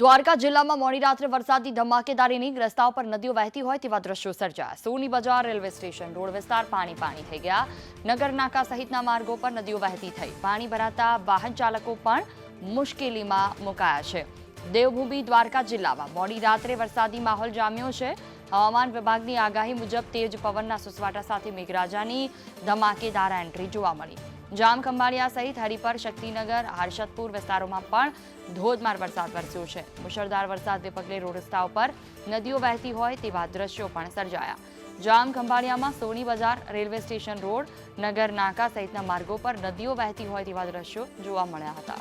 દ્વારકા જિલ્લામાં મોડી રાત્રે વરસાદની ધમાકેદારીની રસ્તાઓ પર નદીઓ વહેતી હોય તેવા દ્રશ્યો સર્જાયા. સોની બજાર, રેલવે સ્ટેશન, રોડ વિસ્તાર પાણી પાણી થઈ ગયા. નગર નાકા સહિતના માર્ગો પર નદીઓ વહેતી થઈ. પાણી ભરાતા વાહન ચાલકો પણ મુશ્કેલીમાં મુકાયા છે. દેવભૂમિ દ્વારકા જિલ્લામાં મોડી રાત્રે વરસાદી માહોલ જામ્યો છે. હવામાન વિભાગની આગાહી મુજબ તેજ પવનના સુસવાટા સાથે મેઘરાજાની ધમાકેદાર એન્ટ્રી જોવા મળી. જામ ખંભાળિયા સહિત હરિપર, શક્તિનગર, હર્ષદપુર વિસ્તારોમાં પણ ધોધમાર વરસાદ વરસ્યો છે. મુશળધાર વરસાદને પગલે રોડ રસ્તાઓ પર નદીઓ વહેતી હોય તેવા દ્રશ્યો પણ સર્જાયા. જામ ખંભાળિયામાં સોની બજાર, રેલવે સ્ટેશન રોડ, નગર નાકા સહિતના માર્ગો પર નદીઓ વહેતી હોય તેવા દ્રશ્યો જોવા મળ્યા હતા.